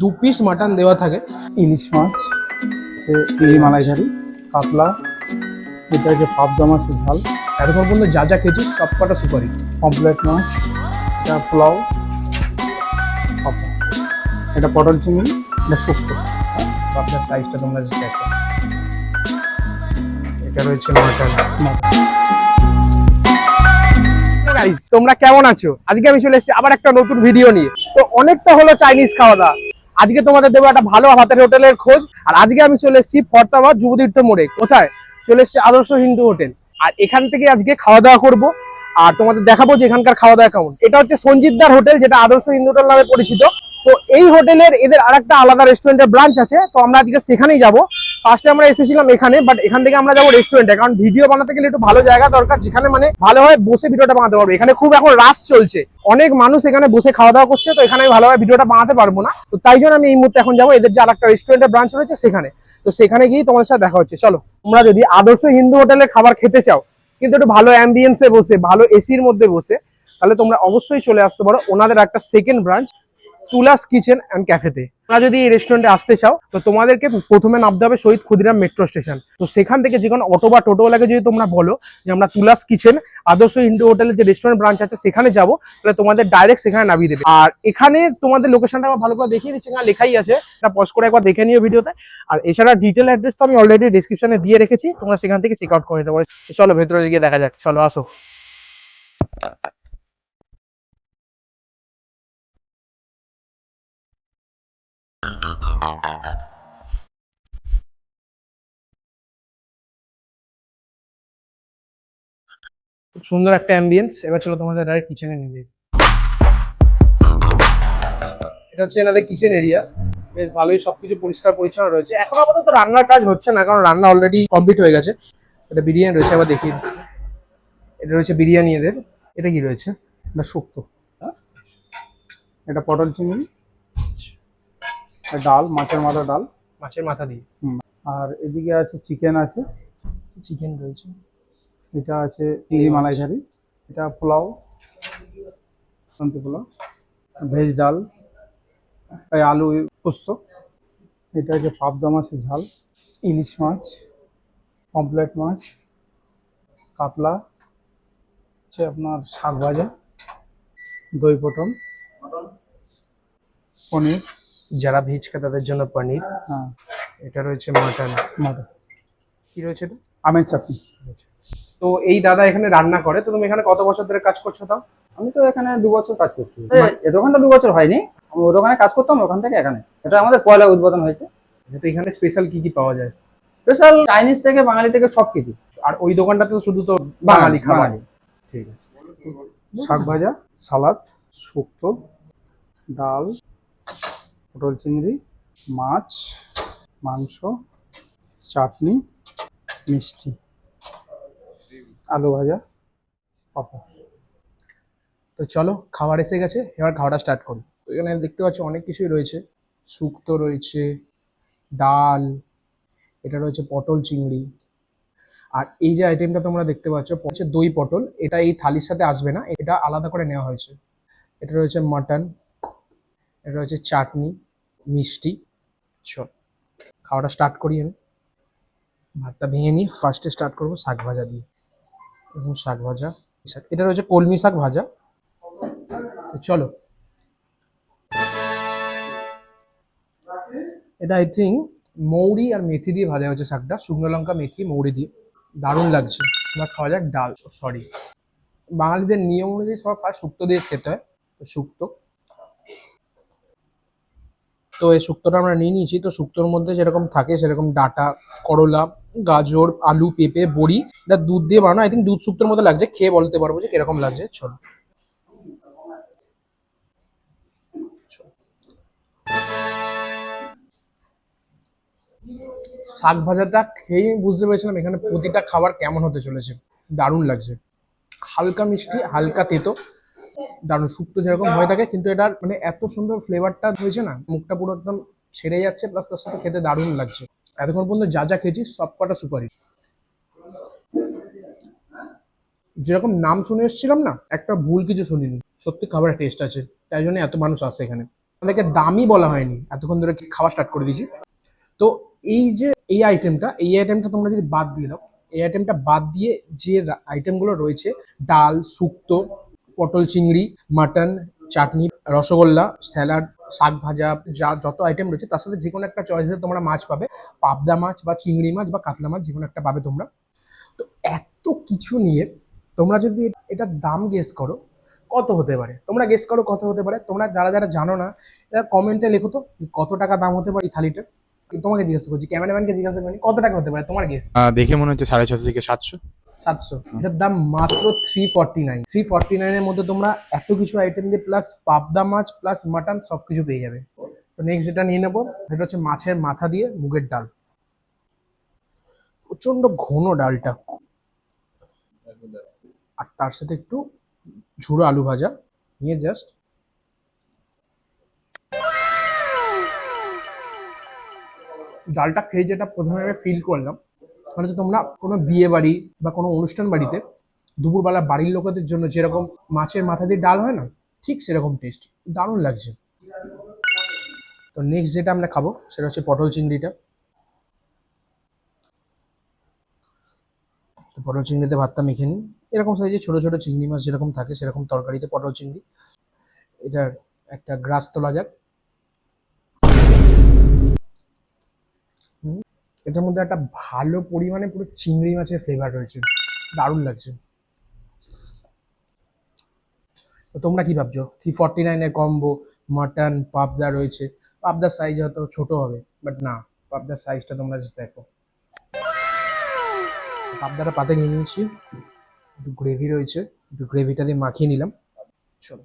দু piece mutton দেওয়া থাকে। ইলিশ মাছ সে ইলি মালাইকারি কাতলা এটা হচ্ছে পাবদা মাছের ঝাল। এতক্ষণ পর্যন্ত যা যা খেয়েছি সব কটা সুপারি। পমপ্লেট মাছ এটা পোলাও এটা পটল চিংড়ি এটা শুক্তো। আপনার সাইজটা তোমরা দেখো। এটা রয়েছে মাটন। তোমরা কেমন আছো? আজকে আমি চলে এসেছি আবার একটা নতুন ভিডিও নিয়ে। তো অনেকটা হলো চাইনিজ খাওয়া দাওয়া আজকে তোমাদের দেবো একটা ভালো হাতের হোটেলের খোঁজ। আর আজকে আমি চলে এসেছি ফর্তাবাদ যুবতীর্থ মোড়ে। কোথায়? চলে এসেছি আদর্শ হিন্দু হোটেল। আর এখান থেকে আজকে খাওয়া দাওয়া করব। আর তোমাদের দেখাবো যে এখানকার খাওয়া দাওয়া কেমন। এটা হচ্ছে সঞ্জিতদার হোটেল, যেটা আদর্শ হিন্দু হোটেল নামে পরিচিত। তো এই হোটেলের এদের আর একটা আলাদা রেস্টুরেন্টের ব্রাঞ্চ আছে। তো আমরা আজকে সেখানেই যাব। ফার্স্টে আমরা এসেছিলাম এখানে বাট এখান থেকে আমরা যাব রেস্টুরেন্টে কারণ ভিডিও বানাতে গেলে একটু ভালো জায়গা দরকার, যেখানে মানে ভালো হয় বসে ভিডিওটা বানাতে পারব। এখানে খুব এখন রাশ চলছে। অনেক মানুষ এখানে বসে খাওয়া দাওয়া করছে, তো এখানে আমি ভালোভাবে ভিডিওটা বানাতে পারব না। তো তাই জন্য আমি এই মুহূর্তে এখন যাব। এদের যে আরেকটা রেস্টুরেন্টের ব্রাঞ্চ রয়েছে সেখানে। তো সেখানে গিয়ে তোমাদের সাথে দেখা হচ্ছে। চলো, তোমরা যদি আদর্শ হিন্দু হোটেলে খাবার খেতে চাও, কিন্তু একটু ভালো অ্যাম্বিয়েন্সে বসে, ভালো এসির মধ্যে বসে, তাহলে তোমরা অবশ্যই চলে আসতে পারো। ওনাদের একটা second branch Tula's kitchen and ক্যাফেতে তোমরা যদি এই রেস্টুরেন্টে আসতে চাও, তো তোমাদেরকে প্রথমে নামতে হবে শহীদ ক্ষুদিরাম মেট্রো স্টেশন তো সেখান থেকে যে কোনো অটো বা টোটোওয়ালাকে যদি তোমরা বলো যে আমরা তুলাস কিচেন, আদর্শ ইন্ডো হোটেলের যে রেস্টুরেন্ট ব্রাঞ্চ আছে, সেখানে যাব, তাহলে তোমাদের ডাইরেক্ট সেখানে নামিয়ে দেবে। আর এখানে তোমাদের লোকেশনটা আমার ভালো করে দেখিয়ে দিচ্ছি না লেখাই আছে। এটা পজ করে একবার দেখে নিও ভিডিওতে আর এছাড়া ডিটেল অ্যাড্রেস তো আমি অলরেডি ডিসক্রিপশনে দিয়ে রেখেছি, তোমরা সেখান থেকে চেক আউট করে নিতে পারো। চলো ভেতরে গিয়ে দেখা যাক, চলো আসো। খুব সুন্দর একটা অ্যাম্বিয়েন্স এবার চলো তোমাদের ডাইরেক্ট কিচেনে নিয়ে যাই। এটা হচ্ছে এনাদের কিচেন এরিয়া বেশ ভালোই সবকিছু পরিষ্কার পরিচ্ছন্ন রয়েছে। এখন আপাতত রান্নার কাজ হচ্ছে না, কারণ রান্না অলরেডি কমপ্লিট হয়ে গেছে। এটা বিরিয়ানি রয়েছে, আবার দেখিয়ে দিচ্ছি। এটা রয়েছে বিরিয়ানি এদের। এটা কি রয়েছে? এটা শুক্তো। এটা পটল চিংড়ি। ডাল মাছের মাথা ডাল। মাছের মাথা দিয়ে। আর এদিকে আছে চিকেন আছে। চিকেন রয়েছে। এটা আছে ইলি মালাইকারি এটা পোলাও শান্তি পোলাও ভেজ ডাল এই আলু পোস্ত। এটা হচ্ছে পাবদা মাছের ঝাল ইলিশ মাছ পমপ্লেট মাছ কাতলা হচ্ছে আপনার শাক ভাজা দই পটল পনির। যারা ভেজ খায় তাদের জন্য পনির। হ্যাঁ। এটা রয়েছে মাটন। মটর কি রয়েছে এটা? আমের চাটনি। তো এই দাদা এখানে রান্না করে তো তুমি এখানে কত বছর ধরে কাজ করছ তাও? আমি তো এখানে দু বছর কাজ করছি। এ দোকানটা দু বছর হয়নি। আমি ওই দোকানে কাজ করতাম ওখান থেকে এখানে। এটা আমাদের পয়লা উদ্বোধন হয়েছে। তো এখানে স্পেশাল কি কি পাওয়া যায়? স্পেশাল চাইনিজ থেকে বাঙালি থেকে সব কিছু। আর ওই দোকানটাতে শুধু তো বাঙালি খাবার। ঠিক আছে। শাক ভাজা সালাদ শুক্তো ডাল পটল চিংড়ি, মাছ, মাংস, চাটনি, মিষ্টি, আলু ভাজা, পাপড়। তো চলো খাবার এসে গেছে, এবার খাওয়াটা স্টার্ট করি। এখানে দেখতে পাচ্ছ, অনেক কিছুই রয়েছে। শুক্তো রয়েছে, ডাল, এটা রয়েছে পটল চিংড়ি। আর এই যে আইটেমটা তোমরা দেখতে পাচ্ছ হচ্ছে দই পটল। এটা এই থালির সাথে আসবে না, এটা আলাদা করে নেওয়া হয়েছে। এটা রয়েছে মাটন এটা রয়েছে চাটনি। মিষ্টি। চল খাওয়াটা স্টার্ট করি আমি ভাতটা ভেঙে নিয়ে ফার্স্টে স্টার্ট করব শাক ভাজা দিয়ে। এবং শাক ভাজা। এটা রয়েছে কলমি শাক ভাজা। চলো। এটা আই থিঙ্ক মৌরি আর মেথি দিয়ে ভাজা হয়েছে শাকটা। শুকনো লঙ্কা, মেথি, মৌরি দিয়ে। দারুণ লাগছে। এবার খাওয়া যাক ডাল। সরি বাঙালিদের নিয়ম অনুযায়ী সবার ফার্স্ট শুক্তো দিয়ে খেতে হয়। শুক্তো। তো এই শুক্তোটা আমরা নিয়ে নিয়েছি। তো শুক্তোর মধ্যে যেরকম থাকে সেরকম ডাটা, করলা, গাজর, আলু, পেঁপে, বড়ি, এটা দুধ দিয়ে বানানো। আই থিঙ্ক দুধ শুক্তোর মতো লাগছে। খেয়ে বলতে পারব যে কীরকম লাগছে। চলো। শাক ভাজাটা খেয়ে বুঝতে পেরেছিলাম এখানে প্রতিটা খাবার কেমন হতে চলেছে। দারুণ লাগছে। হালকা মিষ্টি, হালকা তেতো। দারুণ শুক্তো যেরকম হয়ে থাকে, কিন্তু এটার মানে এত সুন্দর ফ্লেভারটা হয়েছে না, মুখটা পুরো একদম ছেড়ে যাচ্ছে প্লাস তার সাথে খেতে দারুণ লাগছে। এতক্ষণ পর্যন্ত যা যা খেয়েছি, সব কটা সুপারি। যেরকম নাম শুনে এসেছিলাম না, একটা ভুল কিছু শুনিনি। সত্যি খাবারের টেস্ট আছে, তাই জন্য এত মানুষ আসে এখানে। আমাদেরকে দামই বলা হয়নি, এতক্ষণ ধরে খাওয়া স্টার্ট করে দিয়েছি। তো এই যে এই আইটেমটা এই আইটেমটা তোমরা যদি বাদ দিয়ে দাও, এই আইটেমটা বাদ দিয়ে যে আইটেমগুলো রয়েছে, ডাল, শুক্তো পটল চিংড়ি, মাটন, চাটনি, রসগোল্লা, স্যালাড, শাক ভাজা, যা যত আইটেম রয়েছে, তার সাথে যে কোনো একটা চয়েসে তোমরা মাছ পাবে। পাবদা মাছ বা চিংড়ি মাছ বা কাতলা মাছ যে কোনো একটা পাবে তোমরা। তো এত কিছু নিয়ে তোমরা যদি এটার দাম গেস করো, কত হতে পারে? তোমরা গেস করো কত হতে পারে? তোমরা যারা যারা জানো না এটা কমেন্টে লেখো তো, কত টাকা দাম হতে পারে এই থালিটার? তোমাকে জিজ্ঞাসা করছি ক্যামেরাম্যানকে জিজ্ঞাসা করি কত টাকা হতে পারে? তোমার গেস দেখে মনে হচ্ছে সাড়ে ছশো থেকে সাতশো। সাতশো। এটার দাম মাত্র three forty nine three forty নাইনের মধ্যে তোমরা এত কিছু আইটেম দিয়ে প্লাস পাবদা মাছ প্লাস মাটন সব কিছু পেয়ে যাবে। তো নেক্সট যেটা নিয়ে নেব সেটা হচ্ছে মাছের মাথা দিয়ে মুগের ডাল। প্রচণ্ড ঘন ডালটা। আর তার সাথে একটু ঝুড়ো আলু ভাজা। নিয়ে জাস্ট ডালটা খেয়ে যেটা প্রথমে আমি ফিল করলাম মানে হচ্ছে তোমরা কোনো বিয়ে বাড়ি বা কোনো অনুষ্ঠান বাড়িতে দুপুরবেলা বাড়ির লোকেদের জন্য যেরকম মাছের মাথা দিয়ে ডাল হয় না, ঠিক সেরকম টেস্ট দারুণ লাগছে। তো নেক্সট যেটা আমরা খাব, সেটা হচ্ছে পটল চিংড়িটা। তো পটল চিংড়িতে ভাতটা মেখে নিই। এরকম সাইজে ছোট ছোট চিংড়ি মাছ যেরকম থাকে, সেরকম তরকারিতে পটল চিংড়ি। এটার একটা গ্রাস তোলা যাক। এটার মধ্যে একটা ভালো পরিমাণে পুরো চিংড়ি মাছের ফ্লেভার রয়েছে। দারুণ লাগছে। তো তোমরা কি ভাবছ? থ্রি ফর্টি নাইনের কম্বো মাটন পাবদা রয়েছে। পাবদার সাইজ হয়তো ছোট হবে বাট না পাবদার সাইজটা তোমরা just দেখো। পাবদাটা পাতে নিয়ে নিয়েছি। একটু গ্রেভি রয়েছে, একটু গ্রেভিটা দিয়ে মাখিয়ে নিলাম। চলো।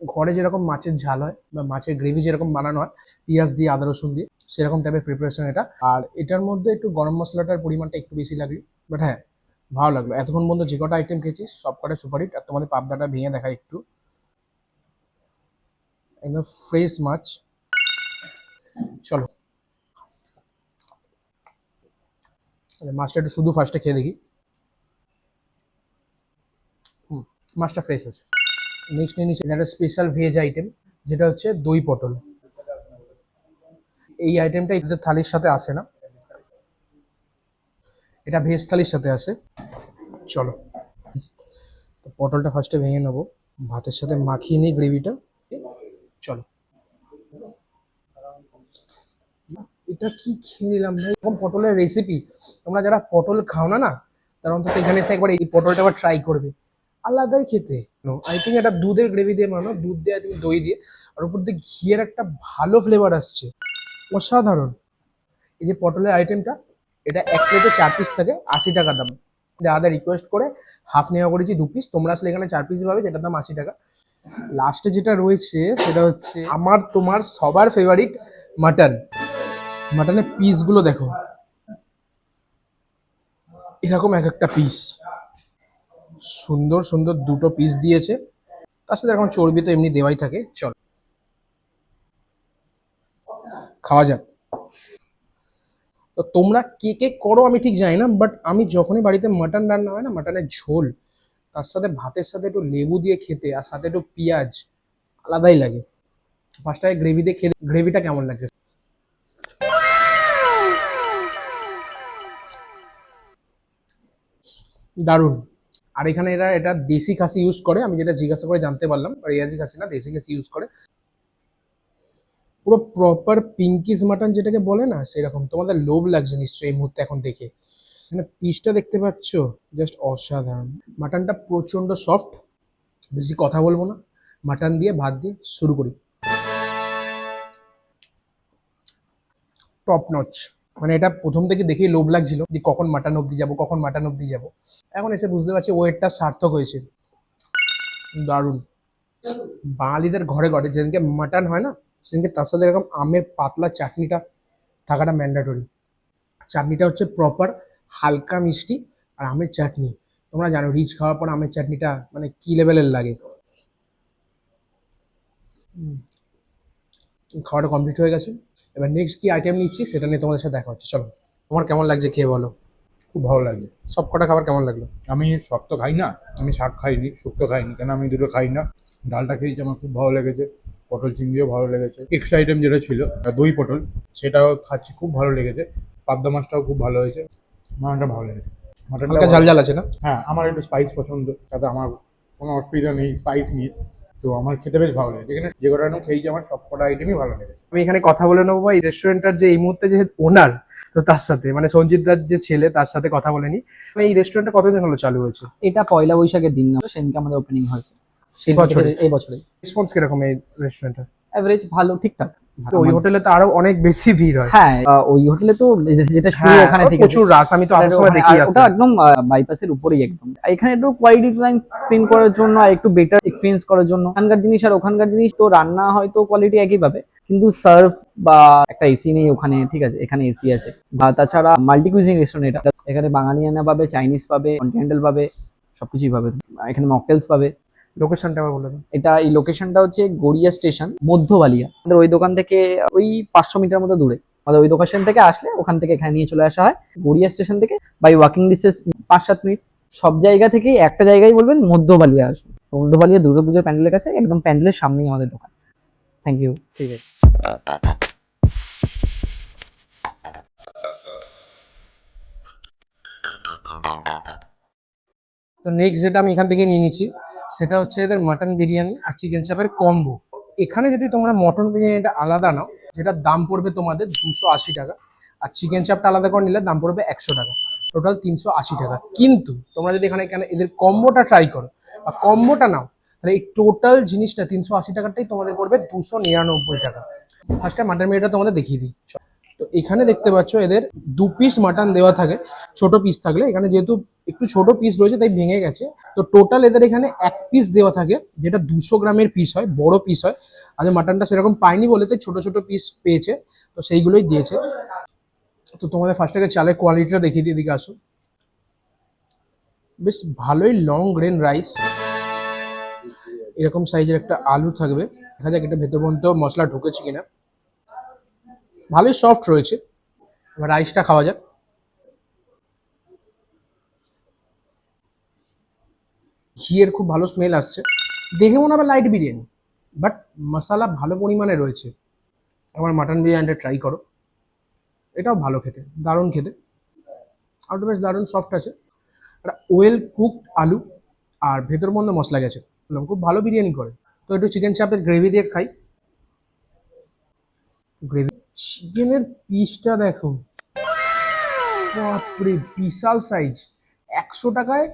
ঘরে যেরকম মাছের ঝাল হয় বা মাছের গ্রেভি যেরকম বানানো হয়, পেঁয়াজ দিয়ে, আদা, রসুন দিয়ে, সেরকম টাইপের প্রিপারেশন এটা। আর এটার মধ্যে একটু গরম মশলাটার পরিমাণটা একটু বেশি লাগল বাট হ্যাঁ ভালো লাগল। এতক্ষণ পর্যন্ত যে কটা আইটেম খেয়েছি, সব কটা সুপারহিট আর তোমাদের পাবদাটা ভেঙে দেখা একটু। একদম ফ্রেশ মাছ। চলো। আরে মাছটা একটু শুধু ফার্স্টে খেয়ে দেখি। হুম, মাছটা ফ্রেশ আছে। নেক্সট নিয়ে নিচ্ছি একটা স্পেশাল ভেজ আইটেম যেটা হচ্ছে দই পটল। এই আইটেমটা এদের থালির সাথে আসে না। এটা ভেজ থালির সাথে আসে। চলো। তো পটলটা ফার্স্টে ভেঙে নেব। ভাতের সাথে মাখিয়ে নিই গ্রেভিটা। চলো। এটা কি খেয়ে নিলাম ভাই? এরকম পটলের রেসিপি তোমরা যারা পটল খাও না না, তারা অন্তত এখানে এসে একবার এই পটলটা আবার ট্রাই করবে। আলাদাই খেতে। আই থিঙ্ক এটা দুধের গ্রেভি দিয়ে বানানো, দুধ দিয়ে থিঙ্ক দই দিয়ে। আর উপর দিয়ে ঘিয়ের একটা ভালো ফ্লেভার আসছে। অসাধারণ। এই যে পটলের আইটেমটা এটা এক প্লেটে চার পিস থাকে, আশি টাকা দাম। দাদা রিকোয়েস্ট করে হাফ নেওয়া করেছি, দু পিস তোমরা আসলে এখানে চার পিস পাবে, যেটার দাম আশি টাকা। লাস্টে যেটা রয়েছে, সেটা হচ্ছে আমার, তোমার সবার ফেভারিট মাটন মাটনের পিসগুলো দেখো। এরকম এক একটা পিস সুন্দর সুন্দর দুটো পিস দিয়েছে। তার সাথে এখন চর্বি তো এমনি দেওয়াই থাকে। চল। খাওয়া যাক। তো তোমরা কে কে করো আমি ঠিক জানি না বাট আমি যখনই বাড়িতে মাটন রান্না হয় না মাটনের ঝোল, তার সাথে ভাতের সাথে একটু লেবু দিয়ে খেতে আর সাথে একটু পেঁয়াজ, আলাদাই লাগে। ফার্স্ট আগে গ্রেভি দিয়ে খেতে গ্রেভিটা কেমন লাগছে? দারুণ। আর এখানে এরা এটা দেশি খাসি ইউজ করে, আমি যেটা জিজ্ঞাসা করে জানতে পারলাম, রিয়াজি খাসি না, দেশি খাসি ইউজ করে। পুরো প্রপার পিঙ্কিস মাটন যেটাকে বলে না, সেরকম। তোমাদের লোভ লাগছে নিশ্চয়ই এই মুহূর্তে এখন দেখে। মানে পিসটা দেখতে পাচ্ছ? জাস্ট অসাধারণ। মাটনটা প্রচণ্ড সফট বেশি কথা বলব না। মাটন দিয়ে ভাত দিয়ে শুরু করি। টপ নচ মানে এটা প্রথম থেকে দেখেই লোভ লাগছিল যে কখন মাটন অব্দি যাব, কখন মাটন অব্দি যাব। এখন এসে বুঝতে পারছি ওয়েটটা সার্থক হয়েছে। দারুণ। বাঙালিদের ঘরে ঘরে যেদিনকে মাটন হয় না, সেদিনকে তার সাথে এরকম আমের পাতলা চাটনিটা থাকাটা ম্যান্ডাটরি চাটনিটা হচ্ছে প্রপার হালকা মিষ্টি আর আমের চাটনি। তোমরা জানো, রিচ খাওয়ার পর আমের চাটনিটা মানে কি লেভেলের লাগে। খাওয়াটা কমপ্লিট হয়ে গেছে। এবার নেক্সট কি আইটেম নিচ্ছি সেটা নিয়ে তোমাদের সাথে দেখা হচ্ছে। চলো তোমার কেমন লাগছে খেয়ে বলো। খুব ভালো লাগে সব কটা খাবার কেমন লাগল? আমি সব তো খাই না আমি শাক খাইনি শুক্তো খাইনি কেন আমি দুটো খাই না? ডালটা খেয়েছি আমার খুব ভালো লেগেছে। পটল চিংড়িও ভালো লেগেছে। এক্সট্রা আইটেম যেটা ছিল দই পটল সেটাও খাচ্ছি খুব ভালো লেগেছে। পাবদা মাছটাও খুব ভালো হয়েছে। মাটনটা ভালো লেগেছে। মাটনটা ঝাল ঝাল আছে না? হ্যাঁ আমার একটু স্পাইস পছন্দ তাতে আমার কোনো অসুবিধা নেই স্পাইস নিয়ে। তো আমার খেতে বেশ ভালো লেগেছে। এখানে যে কটা খেয়েছি আমার সব কটা আইটেমই ভালো লেগেছে। আমি এখানে কথা বলে নেব ভাই রেস্টুরেন্টটার যে এই মুহূর্তে যে ওনার তো তার সাথে মানে সঞ্জিত দার যে ছেলে তার সাথে কথা বলে নি। এই রেস্টুরেন্টটা কতদিন হলো চালু হয়েছে? এটা পয়লা বৈশাখের দিন না সেদিনকে আমাদের ওপেনিং হয়েছে। এই বছরে? এই বছরে। রেসপন্স কীরকম এই রেস্টুরেন্টটা অ্যাভারেজ ভালো ঠিকঠাক। ওই হোটেলে তো আরও অনেক বেশি ভিড় হয়। হ্যাঁ ওই হোটেলে তো যেটা শুরু হ্যাঁ ওখানে থেকে। প্রচুর রাস আমি তো আসার সময় দেখি আসি। একদম বাইপাসের উপরেই একদম। এখানে একটু কোয়ালিটি টাইম স্পেন্ড করার জন্য একটু বেটার এক্সপিরিয়েন্স করার জন্য। ওখানকার জিনিস আর ওখানকার জিনিস তো রান্না হয়তো কোয়ালিটি একই পাবে কিন্তু সার্ভ বা একটা এসি নেই ওখানে ঠিক আছে? এখানে এসি আছে। বা তাছাড়া মাল্টি কুইজিং রেস্টুরেন্ট এটা। এখানে বাঙালিয়ানা পাবে চাইনিজ পাবে কন্টিনেন্টাল পাবে সবকিছুই পাবে। এখানে মকটেলস পাবে। লোকেশনটা আমার বলে দিন এটা এই লোকেশনটা হচ্ছে গড়িয়া স্টেশন মধ্যবালিয়া। আমাদের ওই দোকান থেকে ওই পাঁচশো মিটার মতো দূরে। আমাদের ওই দোকান থেকে আসলে ওখান থেকে এখানে নিয়ে চলে আসা হয়। গড়িয়া স্টেশন থেকে বাই ওয়াকিং ডিস্টেন্স পাঁচ সাত মিনিট। সব জায়গা থেকেই একটা জায়গায় বলবেন মধ্যবালিয়া আসুন তো মধ্যবালিয়া দুর্গাপুজোর প্যান্ডেলের কাছে একদম প্যান্ডেলের সামনেই আমাদের দোকান। থ্যাংক ইউ ঠিক আছে। তো নেক্সট যেটা আমি এখান থেকে নিয়ে নিচ্ছি সেটা হচ্ছে এদের মাটন বিরিয়ানি আর চিকেন চাপের কম্বো এখানে যদি তোমরা মটন বিরিয়ানিটা আলাদা নাও, যেটার দাম পড়বে তোমাদের দুশো আশি টাকা, আর চিকেন চাপটা আলাদা করে নিলে দাম পড়বে একশো টাকা। টোটাল তিনশো আশি টাকা। কিন্তু তোমরা যদি এখানে এখানে এদের কম্বোটা ট্রাই করো, বা কম্বোটা নাও, তাহলে এই টোটাল জিনিসটা তিনশো আশি টাকাটাই তোমাদের পড়বে দুশো নিরানব্বই টাকা। ফার্স্টে মাটন বিরিয়ানিটা তোমাদের দেখিয়ে দিই। তো এখানে দেখতে পাচ্ছ এদের দু পিস মাটন দেওয়া থাকে, ছোট পিস থাকলে। এখানে যেহেতু একটু ছোট পিস রয়েছে, তাই ভেঙে গেছে। তো টোটাল এদের এখানে এক পিস দেওয়া থাকে, যেটা দুশো গ্রামের পিস হয়, বড় পিস হয়। আজ মাটনটা সেরকম পাইনি বলে, তাই ছোট ছোট পিস পেয়েছে। তো সেইগুলোই দিয়েছে। তো তোমাদের ফার্স্ট আগে চালের কোয়ালিটিটা দেখিয়ে দিয়ে দিকে আসো। বেশ ভালোই লং গ্রেন রাইস এরকম সাইজের একটা আলু থাকবে। দেখা যাক এটা ভেতর মশলা ঢুকেছে কিনা। ভালোই সফট রয়েছে। এবার রাইসটা খাওয়া যাক। ঘিয়ের খুব ভালো স্মেল আসছে। দেখে মনে হবে লাইট বিরিয়ানি বাট মশালা ভালো পরিমাণে রয়েছে। আমার মাটন বিরিয়ানিটা ট্রাই করো। এটাও ভালো খেতে দারুণ খেতে। আউট বেশ দারুণ সফট আছে। ওয়েল কুকড আলু আর ভেতর মধ্যে মশলা গেছে। বললাম, খুব ভালো বিরিয়ানি করে। তো একটু চিকেন চাপের গ্রেভি দিয়ে খাই। গ্রেভি চিকেনের পিসটা দেখো। বাপরে, বিশাল সাইজ একশো টাকায়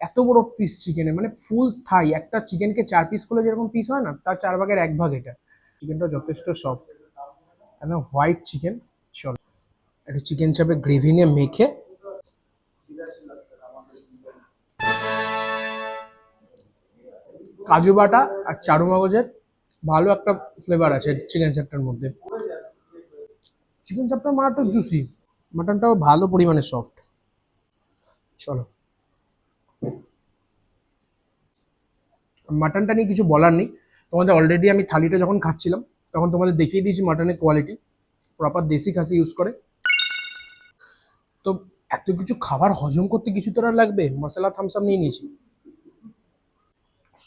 এত বড় পিস চিকেনে মানে ফুল থাই একটা চিকেনকে চার পিস করলে যেরকম পিস হয় না, তার চার ভাগের এক ভাগ এটা। চিকেনটা যথেষ্ট সফট একদম হোয়াইট চিকেন চলো। একটু চিকেন চাপে গ্রেভি নিয়ে মেখে। কাজু বাটা আর চারু মগজের, ভালো একটা ফ্লেভার আছে চিকেন চাপটার মধ্যে। চিকেন চাপটা মারাত্মক জুসি মাটনটাও ভালো পরিমাণে সফট চলো। মাটনটা নিয়ে কিছু বলার নেই। তোমাদের অলরেডি আমি থালিটা যখন খাচ্ছিলাম, তখন তোমাদের দেখিয়ে দিয়েছি মাটনের কোয়ালিটি প্রপার দেশি খাসি ইউজ করে। তো এত কিছু খাবার হজম করতে কিছু তো আর লাগবে? মশলা থামসাম নিয়ে নিয়েছি।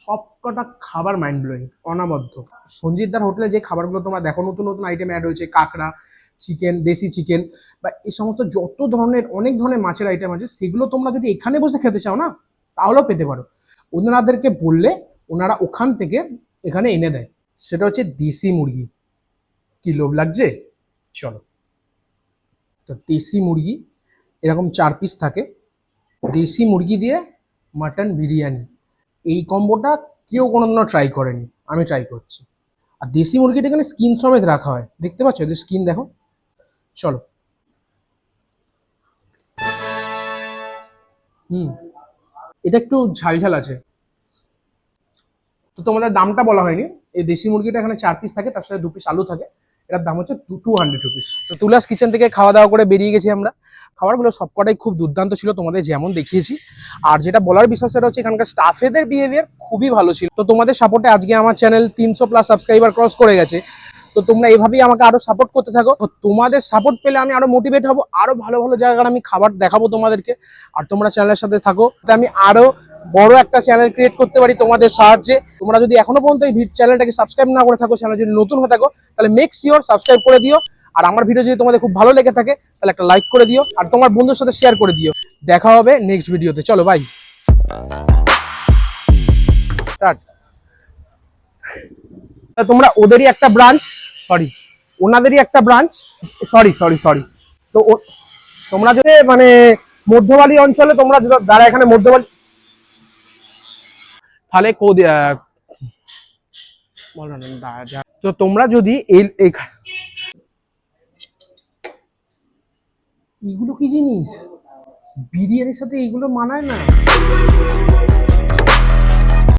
সব কটা খাবার মাইন্ড ব্লোয়িং অনাবদ্ধ। সঞ্জিতদার হোটেলে যে খাবারগুলো তোমরা দেখো, নতুন নতুন আইটেম অ্যাড হয়েছে, কাঁকড়া চিকেন, দেশি চিকেন বা এই সমস্ত যত ধরনের, অনেক ধরনের মাছের আইটেম আছে, সেগুলো তোমরা যদি এখানে বসে খেতে চাও না, তাহলেও পেতে পারো। ওনাদেরকে বললে ওনারা ওখান থেকে এখানে এনে দেয়। সেটা হচ্ছে দেশি মুরগি। কি লোভ লাগছে? চলো। তো দেশি মুরগি, এরকম চার পিস থাকে। দেশি মুরগি দিয়ে মাটন বিরিয়ানি। এই কম্বোটা কেউ কোনোদিনও ট্রাই করেনি। আমি ট্রাই করছি। আর দেশি মুরগিটা এখানে স্কিন সমেত রাখা হয়। দেখতে পাচ্ছ? এদের স্কিন দেখো। চলো। হুম। এটা একটু ঝাল ঝাল আছে। তো তোমাদের দামটা বলা হয়নি। এই দেশি মুরগিটা এখানে চার পিস থাকে, তার সাথে দু পিস আলু থাকে। এটার দাম হচ্ছে টু হান্ড্রেড রুপিস তো তুলাস কিচেন থেকে খাওয়া দাওয়া করে বেরিয়ে গেছি আমরা। খাবারগুলো সবকটাই খুব দুর্দান্ত ছিল, তোমাদের যেমন দেখিয়েছি। আর যেটা বলার বিষয়, সেটা হচ্ছে এখানকার স্টাফেদের বিহেভিয়ার খুবই ভালো ছিল। তো তোমাদের সাপোর্টে আজকে আমার চ্যানেল তিনশো প্লাস সাবস্ক্রাইবার ক্রস করে গেছে। তো তোমরা এইভাবেই আমাকে আরও সাপোর্ট করতে থাকো। তো তোমাদের সাপোর্ট পেলে আমি আরও মোটিভেট হব, আরও ভালো ভালো জায়গার আমি খাবার দেখাবো তোমাদেরকে। আর তোমরা চ্যানেলের সাথে থাকো আমি আরও বড় একটা চ্যানেল ক্রিয়েট করতে পারি তোমাদের সাহায্যে। তোমরা যদি এখনও পর্যন্ত এই চ্যানেলটাকে সাবস্ক্রাইব না করে থাকো চ্যানেল যদি নতুন হয়ে থাকো, তাহলে মেক শিওর সাবস্ক্রাইব করে দিও। আর আমার ভিডিও যদি তোমাদের খুব ভালো লেগে থাকে, তাহলে একটা লাইক করে দিও। আর তোমার বন্ধুর সাথে শেয়ার করে দিও। দেখা হবে নেক্সট ভিডিওতে চলো বাই স্টার্ট তোমরা ওদেরই একটা ব্রাঞ্চ সরি ওনাদেরই একটা ব্রাঞ্চ সরি সরি সরি তো তোমরা যদি মানে মধ্যবালি অঞ্চলে তোমরা যারা- এখানে মধ্যবালি তাহলে তো তোমরা যদি এই, এই- এগুলো কি জিনিস? বিরিয়ানির সাথে এইগুলো মানায় না।